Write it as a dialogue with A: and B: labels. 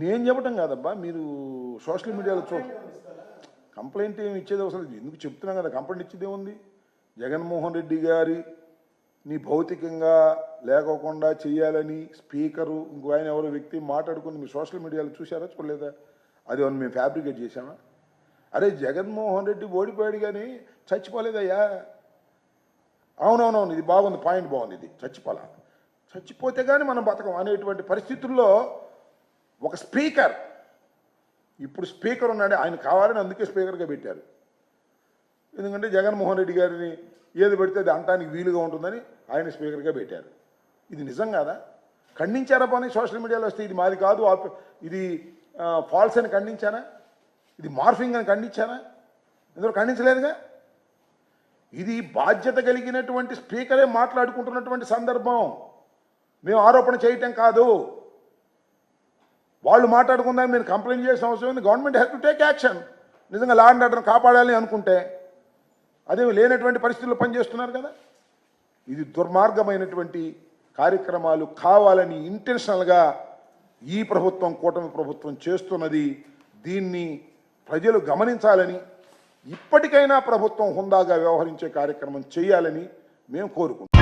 A: నేను చెప్పటం కాదబ్బా మీరు సోషల్ మీడియాలో చూ కంప్లైంట్ ఏమి ఇచ్చేది అవసరం లేదు. ఎందుకు చెప్తున్నాం కదా కంప్లైంట్ ఇచ్చేది ఏముంది? జగన్మోహన్ రెడ్డి గారి నీ భౌతికంగా లేకోకుండా చేయాలని స్పీకరు ఇంకో ఆయన ఎవరో వ్యక్తి మాట్లాడుకుని మీరు సోషల్ మీడియాలో చూసారా చూడలేదా? అది అని మేము ఫ్యాబ్రికేట్ చేసామా అరే జగన్మోహన్ రెడ్డి ఓడిపోయాడు కానీ చచ్చిపోలేదయ్యా. అవునవునవును ఇది బాగుంది పాయింట్ బాగుంది ఇది చచ్చిపోలే. చచ్చిపోతే కానీ మనం బతకం అనేటువంటి పరిస్థితుల్లో ఒక స్పీకర్ ఇప్పుడు స్పీకర్ ఉన్నాడు ఆయన కావాలని అందుకే స్పీకర్గా పెట్టారు. ఎందుకంటే జగన్మోహన్ రెడ్డి గారిని ఏది పెడితే అది అంటానికి వీలుగా ఉంటుందని ఆయన స్పీకర్గా పెట్టారు. ఇది నిజం కాదా? ఖండించారా పని సోషల్ మీడియాలో వస్తే ఇది మాది కాదు ఇది ఫాల్స్ అని ఖండించానా? ఇది మార్ఫింగ్ అని ఖండించానా? ఎందుకు ఖండించలేదుగా? ఇది బాధ్యత కలిగినటువంటి స్పీకరే మాట్లాడుకుంటున్నటువంటి సందర్భం. మేము ఆరోపణ చేయటం కాదు. వాళ్ళు మాట్లాడుకుందాం మీరు కంప్లైంట్ చేసిన అవసరం ఉంది. Government has to take action నిజంగా లా అండ్ ఆర్డర్ కాపాడాలి అనుకుంటే అదే లేనటువంటి పరిస్థితుల్లో పనిచేస్తున్నారు కదా. ఇది దుర్మార్గమైనటువంటి కార్యక్రమాలు కావాలని ఇంటెన్షనల్గా ఈ ప్రభుత్వం కూటమి ప్రభుత్వం చేస్తున్నది. దీన్ని ప్రజలు గమనించాలని ఇప్పటికైనా ప్రభుత్వం హుందాగా వ్యవహరించే కార్యక్రమం చేయాలని మేము కోరుకుంటున్నాం.